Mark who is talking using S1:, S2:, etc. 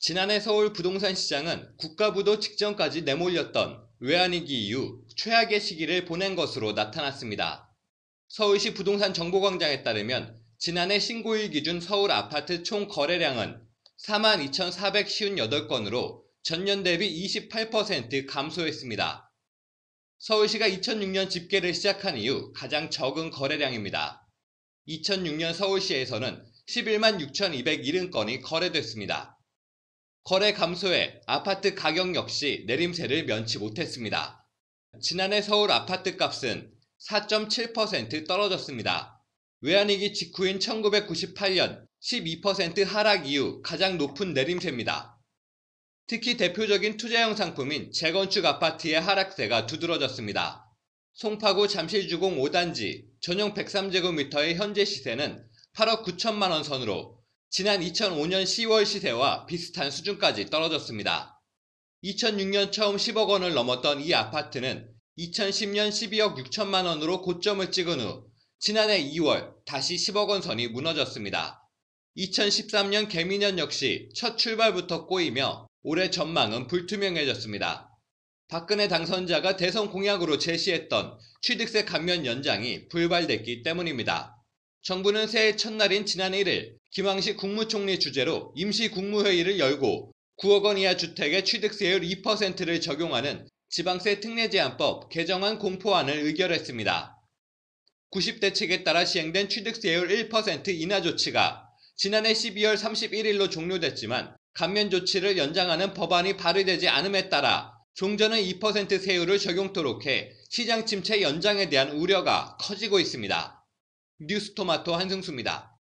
S1: 지난해 서울 부동산 시장은 국가부도 직전까지 내몰렸던 외환위기 이후 최악의 시기를 보낸 것으로 나타났습니다. 서울시 부동산 정보광장에 따르면 지난해 신고일 기준 서울 아파트 총 거래량은 42,458건으로 전년 대비 28% 감소했습니다. 서울시가 2006년 집계를 시작한 이후 가장 적은 거래량입니다. 2006년 서울시에서는 11만 6,270건이 거래됐습니다. 거래 감소에 아파트 가격 역시 내림세를 면치 못했습니다. 지난해 서울 아파트 값은 4.7% 떨어졌습니다. 외환위기 직후인 1998년 12% 하락 이후 가장 높은 내림세입니다. 특히 대표적인 투자형 상품인 재건축 아파트의 하락세가 두드러졌습니다. 송파구 잠실주공 5단지 전용 103제곱미터의 현재 시세는 8억 9천만 원 선으로 지난 2005년 10월 시세와 비슷한 수준까지 떨어졌습니다. 2006년 처음 10억 원을 넘었던 이 아파트는 2010년 12억 6천만 원으로 고점을 찍은 후 지난해 2월 다시 10억 원 선이 무너졌습니다. 2013년 개미년 역시 첫 출발부터 꼬이며 올해 전망은 불투명해졌습니다. 박근혜 당선자가 대선 공약으로 제시했던 취득세 감면 연장이 불발됐기 때문입니다. 정부는 새해 첫날인 지난 1일 김황식 국무총리 주재로 임시 국무회의를 열고 9억 원 이하 주택의 취득세율 2%를 적용하는 지방세 특례 제한법 개정안 공포안을 의결했습니다. 90대 측에 따라 시행된 취득세율 1% 인하 조치가 지난해 12월 31일로 종료됐지만 감면 조치를 연장하는 법안이 발의되지 않음에 따라 종전은 2% 세율을 적용토록 해 시장 침체 연장에 대한 우려가 커지고 있습니다. 뉴스토마토 한승수입니다.